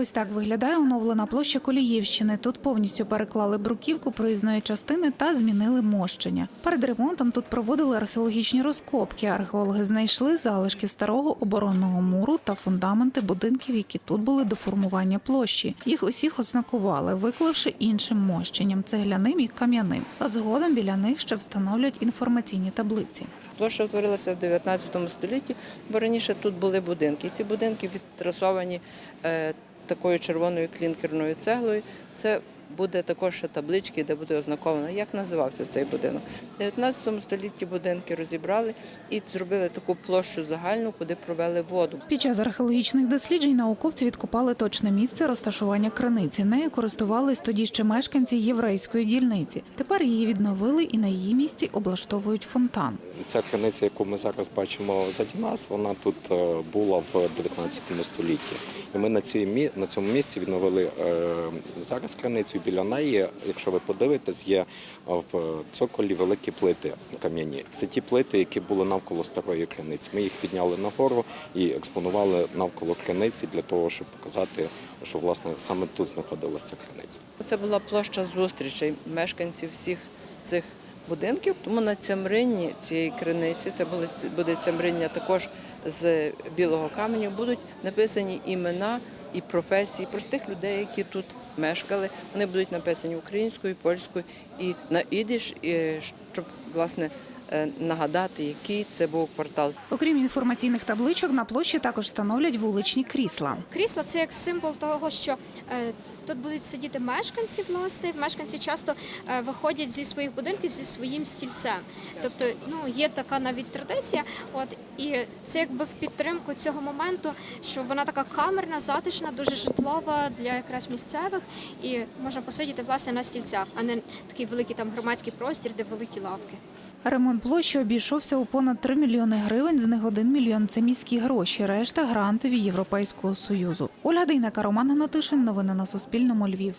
Ось так виглядає оновлена площа Коліївщини. Тут повністю переклали бруківку проїзної частини та змінили мощення. Перед ремонтом тут проводили археологічні розкопки. Археологи знайшли залишки старого оборонного муру та фундаменти будинків, які тут були до формування площі. Їх усіх ознакували, виклавши іншим мощенням цегляним і кам'яним. А згодом біля них ще встановлять інформаційні таблиці. Площа утворилася в 19 столітті, бо раніше тут були будинки. Ці будинки відтрасовані е, такою червоною клінкерною цеглою. Це буде також таблички, де буде ознаковано, як називався цей будинок. В 19 столітті будинки розібрали і зробили таку площу загальну, куди провели воду. Під час археологічних досліджень науковці відкопали точне місце розташування криниці. Нею користувались тоді ще мешканці єврейської дільниці. Тепер її відновили і на її місці облаштовують фонтан. Ця криниця, яку ми зараз бачимо заді нас, вона тут е, була в 19 столітті. І ми на, цій, на цьому місці відновили е, зараз криницю. І Біля неї, якщо ви подивитесь, є в цоколі великі плити кам'яні. Це ті плити, які були навколо старої криниці. Ми їх підняли нагору і експонували навколо криниці для того, щоб показати, що власне саме тут знаходилася криниця. Це була площа зустрічей мешканців всіх цих будинків. Тому на цямрині цієї криниці, це буде, цямриння також з білого каменю, будуть написані імена і професії простих людей, які тут мешкали. Вони будуть написані українською, польською і на ідиш, і щоб власне е, нагадати, який це був квартал. Окрім інформаційних табличок, на площі також встановлять вуличні крісла. Крісла це як символ того, що е, тут будуть сидіти мешканці. Власне, мешканці часто е, виходять зі своїх будинків зі своїм стільцем. Тобто, ну є така навіть традиція. От і це якби в підтримку цього моменту, що вона така камерна, затишна, дуже житлова для якраз місцевих, і можна посидіти власне на стільцях, а не такий великий там громадський простір, де великі лавки. Ремонт площі обійшовся у понад 3 мільйони гривень. З них 1 мільйон це міські гроші, решта грантові Європейського союзу. Ольга Дейнека, Роман Гнатишин. Новини на Суспільному. Львів.